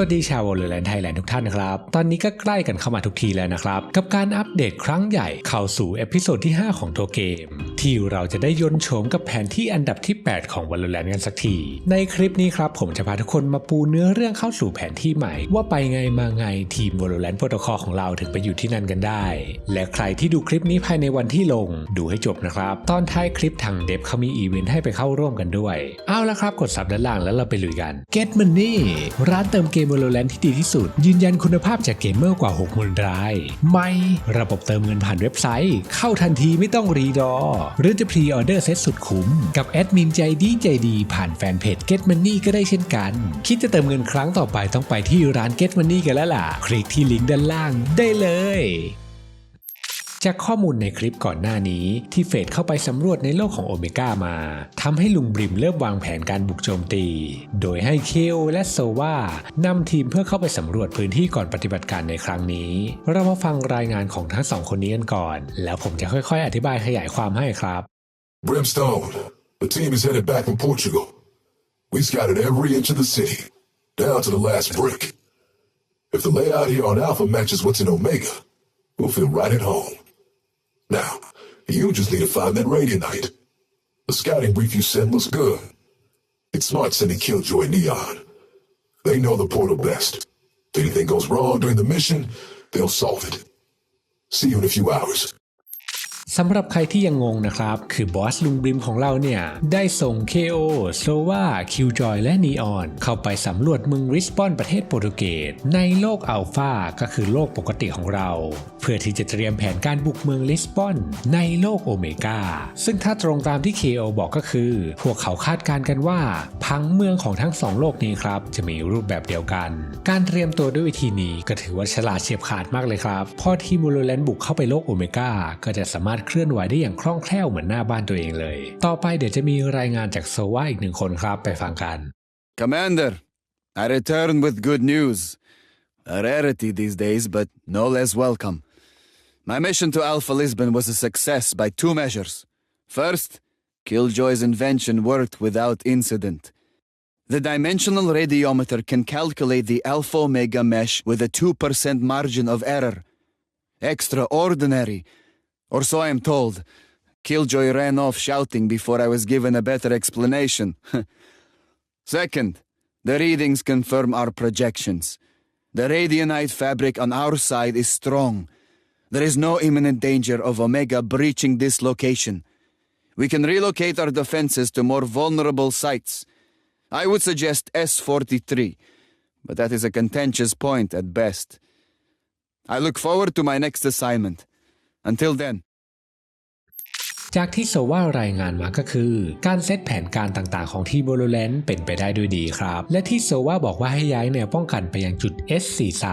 วัสดีชาววอลเลนด์ไทยแลนด์ทุกท่านนะครับ ตอนนี้ก็ใกล้กันเข้ามาทุกทีแล้วนะครับ กับการอัปเดตครั้งใหญ่เข้าสู่เอพิโซดที่ 5 ของตัวเกม ที่เราจะได้ยนโฉมกับแผนที่อันดับที่ 8 ของ Valorant กันสักที ในคลิปนี้ครับ ผมจะพาทุกคนมาปูเนื้อเรื่องเข้าสู่แผนที่ใหม่ ว่าไปไงมาไงทีม Valorant Protocol ของเราถึงไปอยู่ที่นั่นกันได้ และใครที่ดูคลิปนี้ภายในวันที่ลง ดูให้จบนะครับ ตอนท้ายคลิปทางเดฟเขามีอีเวนต์ให้ไปเข้าร่วมกันด้วย เอาละครับกดซับด้านล่างแล้วเราไปลุยกัน Get Money ร้านเติมเกม Valorant ที่ดีที่สุด ยืนยันคุณภาพจากเกมเมอร์กว่า60,000ราย ไม่ระบบเติมเงินผ่านเว็บไซต์ เข้าทันทีไม่ต้องรีดอ หรือจะพรีออเดอร์เซ็ตสุดคุ้ม กับแอดมินใจดีใจดี ผ่านแฟนเพจ Get Money ก็ได้เช่นกัน คิดจะเติมเงินครั้งต่อไปต้องไปที่ร้าน Get Money กันแล้วล่ะ คลิกที่ลิงก์ด้านล่างได้เลย จากข้อมูลในคลิปก่อนหน้านี้ที่เฟดเข้าไปสำรวจในโลกของโอเมก้ามาทำให้ลุงบริมเริ่มวางแผนการบุกโจมตี โดยให้เคโอและโซวานำทีมเพื่อเข้าไปสำรวจพื้นที่ก่อนปฏิบัติการในครั้งนี้ เรามาฟังรายงานของทั้งสองคนนี้กันก่อน แล้วผมจะค่อยๆ อธิบายขยายความให้ครับ Brimstone, the team is headed back from Portugal. We scouted every inch of the city, down to the last brick. If the layout here on Alpha matches what's in Omega, we'll feel right at home. You just need to find that Radianite. The scouting brief you sent looks good. It's smart sending Killjoy Neon. They know the portal best. If anything goes wrong during the mission, they'll solve it. See you in a few hours. สำหรับใครที่ยังงงนะครับ คือบอสลุงบริมของเราเนี่ย ได้ส่ง KO โซวาคิวจอยและนีออนเข้าไปสำรวจเมืองริสปอนประเทศโปรตุเกสในโลกอัลฟาก็คือโลกปกติของเรา เพื่อที่จะเตรียมแผนการบุกเมืองลิสปอนในโลกโอเมกาซึ่งถ้าตรงตามที่ KO บอกก็คือ พวกเขาคาดการณ์กันว่า พังเมืองของทั้งสองโลกนี้ครับ จะมีรูปแบบเดียวกัน การเตรียมตัวด้วยวิธีนี้ก็ถือว่าฉลาดเฉียบขาดมากเลยครับพอที่มูโรแลนบุกเข้าไปโลกโอเมกาก็จะสามารถเคลื่อนไหวได้อย่างคล่องแคล่วเหมือนหน้าบ้านตัวเองเลย ต่อไปเดี๋ยวจะมีรายงานจากโซวาอีกหนึ่งคนครับไปฟังกัน Commander, I return with good news. A rarity these days, but no less welcome. My mission to Alpha Lisbon was a success by two measures. First, Killjoy's invention worked without incident. The dimensional radiometer can calculate the alpha omega mesh with a 2% margin of error. Extraordinary. Or so I am told. Killjoy ran off shouting before I was given a better explanation. Second, the readings confirm our projections. The radionite fabric on our side is strong. There is no imminent danger of Omega breaching this location. We can relocate our defenses to more vulnerable sites. I would suggest S 43, but that is a contentious point at best. I look forward to my next assignment. Until then. จากที่โซว่ารายงานมาก็คือ การเซตแผนการต่างๆของทีมโบโลแลนด์เป็นไปได้ด้วยดีครับ และที่โซว่าบอกว่าให้ย้ายแนวป้องกันไปยังจุด S43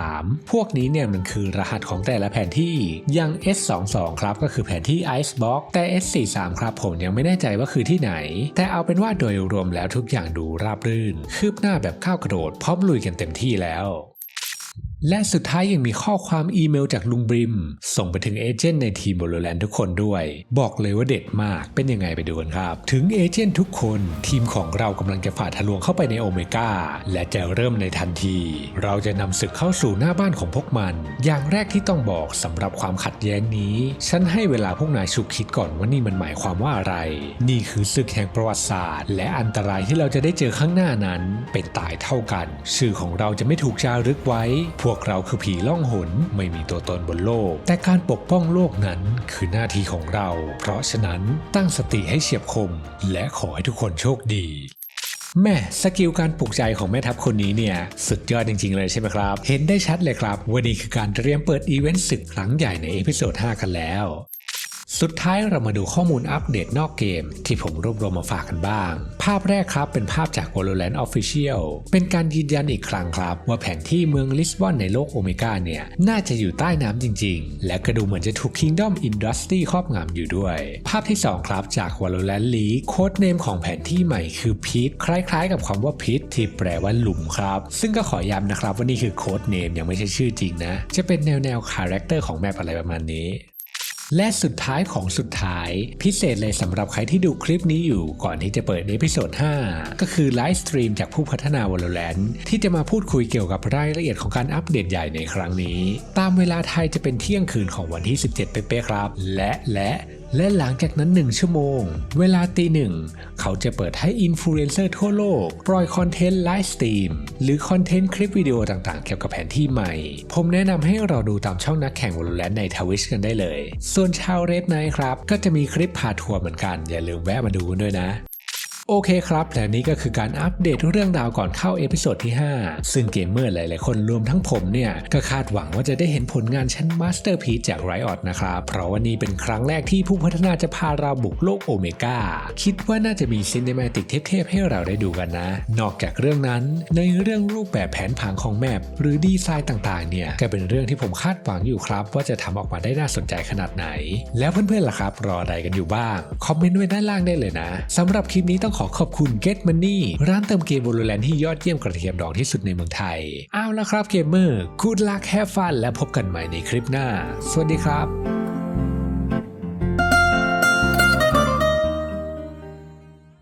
พวกนี้เนี่ยมันคือรหัสของแต่ละแผนที่ย่าง S22 ครับก็คือแผนที่ Icebox แต่ S43 ครับผมยังไม่แน่ใจว่าคือที่ไหน แต่เอาเป็นว่าโดยรวมแล้วทุกอย่างดูราบรื่น คืบหน้าแบบก้าวกระโดดพร้อมลุยกันเต็มที่แล้ว และสุดท้ายยังมีข้อความอีเมลจากลุงบริม ส่งไปถึงเอเจนต์ในทีมโบโลแลนด์ทุกคนด้วย บอกเลยว่าเด็ดมากเป็นยังไงไปดูกันครับ ถึงเอเจนต์ทุกคนทีมของเรากำลังจะฝ่าทะลวงเข้าไปในโอเมก้าและจะเริ่มในทันที เราจะนำศึกเข้าสู่หน้าบ้านของพวกมัน อย่างแรกที่ต้องบอกสำหรับความขัดแย้งนี้ ฉันให้เวลาพวกนายฉุกคิดก่อนว่านี่มันหมายความว่าอะไร นี่คือศึกแห่งประวัติศาสตร์ และอันตรายที่เราจะได้เจอข้างหน้านั้น เป็นตายเท่ากัน ชื่อของเราจะไม่ถูกจารึกไว้พวกวกเราคือผีล่องหนไม่มีตัวตนบนโลก แต่การปกป้องโลกนั้นคือหน้าที่ของเรา เพราะฉะนั้นตั้งสติให้เฉียบคม และขอให้ทุกคนโชคดีแม่สกิลการปลุกใจของแม่ทัพคนนี้เนี่ยสุดยอดจริง ๆ เลยใช่ไหมครับ เห็นได้ชัดเลยครับวันนี้คือการเตรียมเปิดอีเวนต์ศึกครั้งใหญ่ในเอพิโซด5กันแล้ว สุดท้ายเรามาดูข้อมูลอัปเดตนอกเกม ที่ผมรวบรวมมาฝากกันบ้าง ภาพแรกครับเป็นภาพจาก Valorant Official เป็นการยืนยันอีกครั้งครับ ว่าแผนที่เมืองลิสบอนในโลกโอเมก้าเนี่ย น่าจะอยู่ใต้น้ำจริงๆ และก็ดูเหมือนจะถูก Kingdom Industry ครอบงำอยู่ด้วย ภาพที่ 2 ครับจาก Valorant League โค้ดเนมของแผนที่ใหม่คือพิษคล้ายๆ กับคำว่าพิษที่แปลว่าหลุมครับ ซึ่งก็ขอย้ำนะครับว่านี่คือโค้ดเนมยังไม่ใช่ชื่อจริงนะ จะเป็นแนวแนวคาแรคเตอร์ของแมปอะไรประมาณนี้ และสุดท้ายของสุดท้ายพิเศษเลยสำหรับใครที่ดูคลิปนี้อยู่ก่อนที่จะเปิดเอพิโซด 5 ก็คือไลฟ์สตรีมจากผู้พัฒนา Valorant ที่จะมาพูดคุยเกี่ยวกับรายละเอียดของการอัปเดตใหญ่ในครั้งนี้ ตามเวลาไทยจะเป็นเที่ยงคืนของวันที่ 17 เป๊ะๆครับ และและ และหลังจากนั้น 1 ชั่วโมง เวลาตีหนึ่ง เขาจะเปิดให้อินฟลูเอนเซอร์ทั่วโลก ปล่อยคอนเทนต์ไลฟ์สตรีม หรือคอนเทนต์คลิปวิดีโอต่างๆ เกี่ยวกับแผนที่ใหม่ ผมแนะนำให้เราดูตามช่องนักแข่งวอลเลนในทวิชกันได้เลย ส่วนชาวเรฟไนครับ ก็จะมีคลิปพาทัวร์เหมือนกัน อย่าลืมแวะมาดูด้วยนะ โอเคครับและนี่ก็คือการอัปเดตเรื่องราวก่อนเข้าเอพิโซดที่ 5 ซึ่งเกมเมอร์หลาย ๆ คนรวมทั้งผมเนี่ย ก็คาดหวังว่าจะได้เห็นผลงานชั้นมาสเตอร์พีจาก Riot นะครับ เพราะว่านี่เป็นครั้งแรกที่ผู้พัฒนาจะพาเราบุกโลกโอเมก้าคิดว่าน่าจะมีซิน e ม a ติกเทพๆให้เราได้ดูกันนะ นอกจากเรื่องนั้น ในเรื่องรูปแบบแผนผังของแมปหรือดีไซน์ต่าง ๆ เนี่ยก็เป็นเรื่องที่ผมคาดหวังอยู่ครับ ว่าจะทำออกมาได้น่าสนใจขนาดไหน แล้วเพื่อน ๆ ล่ะครับ รออะไรกันอยู่บ้างคอมเมนต์ไว้ด้านล่างได้เลยนะสำหรับคลิปนี้ต้องขอขอบคุณ Get Money ร้านเติมเกม Valorant ที่ยอดเยี่ยมกระเทียมดองที่สุดในเมืองไทย เอาละครับเกมเมอร์กูดลักแฮฟฟันและพบกันใหม่ในคลิปหน้า สวัสดีครับ